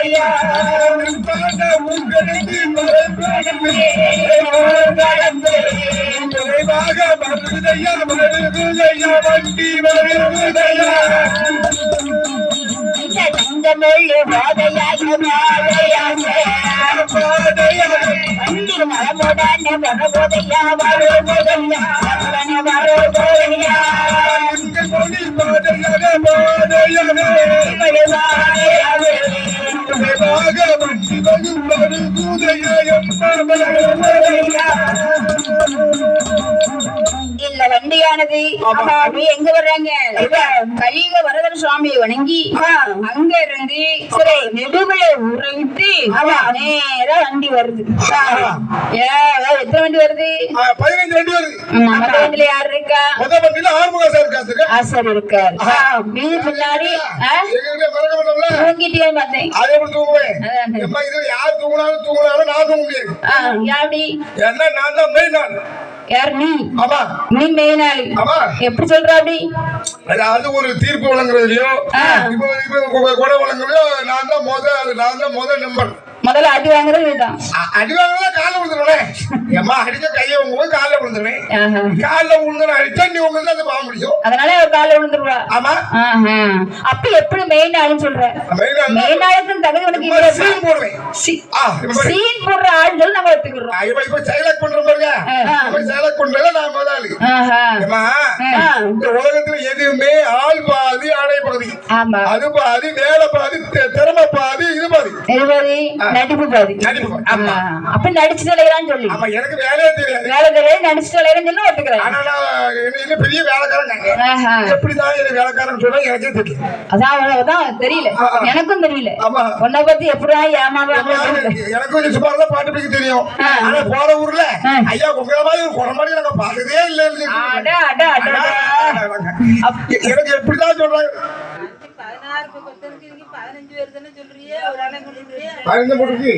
போதையா விரைவாக வருதையா வருதையா வண்டி வருதையா இந்த தங்கமல்லு போதையாக போதையாக வண்டி மரமுடன் வரபோதையா வருபோதையா வருபோதையா இல்ல வண்டியானது அப்படி எங்க வர்றாங்க? கலியுக வரதர் சுவாமியை வணங்கி அங்க இருந்து சரி ஊரை விட்டு நேரா வண்டி வருது. எத்தனை வண்டி வருது? வண்டி வண்டியில யாரு இருக்கா? முத வண்டியில ஆறுமுகம் சார் இருக்காரு ஆசர் இருக்காரு. மீது பின்னாடி தூங்கிட்டே பார்த்தேன். அதே எப்படி தூங்குவேன். யார் தூங்கினாலும் தூங்கினாலும் நான் தூங்க முடியாது. ஏன்னா நான் தான் மெயின் நான் யார் நீ? நீ ஆமா. எப்படி சொல்ற அப்படி? அதாவது ஒரு தீர்ப்பு வழங்குறதுலயோ கொடை வழங்குறதுலயோ நான் தான் முத நான் தான் முத நம்பர் முதல்ல அடி வாங்குறது இதுதான் அடி காலில் விழுந்துருவேன். கையை உங்க காலில் விழுந்துருவேன். காலில் விழுந்து அடிச்சா நீ உங்களுக்கு தான் பார்க்க முடியும் அதனால அவர் கால விழுந்துருவா. ஆமா. அப்ப எப்படி மெயின் ஆளுன்னு சொல்ற? மெயினா ஆளுக்கு தகுதி உனக்கு? சீன் போடுவேன். சீன் போடுற ஆள்கள் நம்ம எடுத்துக்கிறோம் இப்ப இப்ப செயலக் பண்ற பாருங்க. இப்ப செயலக் பண்றதுல நான் முதலாளி. இந்த உலகத்துல எதுவுமே ஆள் பாதி ஆடை பாதி. ஆமா. அது பாதி வேலை பாதி எழுபது நடிப்பு பாதி. அப்ப நடிச்சு தலைகிறான்னு சொல்லி எனக்கு வேலையே தெரியாது வேலை தெரியாது நடிச்சு தலைகிறான்னு சொல்லி ஒத்துக்கிறேன் பெரிய வேலைக்காரன். எப்படிதான் எனக்கு வேலைக்காரன் சொன்னா எனக்கே தெரியல அதான் அவ்வளவுதான் தெரியல. எனக்கும் தெரியல. உன்னை பத்தி எப்படிதான் ஏமாறுறாங்க எனக்கு கொஞ்சம் சுமார் தான் பாட்டு பிடிக்க தெரியும். ஆனா போற ஊர்ல. ஐயா மாதிரி ஒரு குடம்பாடி நாங்க பார்த்ததே இல்லை. எனக்கு எப்படிதான் சொல்றாங்க பதினஞ்சு வருதுன்னு சொல்றியே ஒரு அண்ணன் சொல்றியே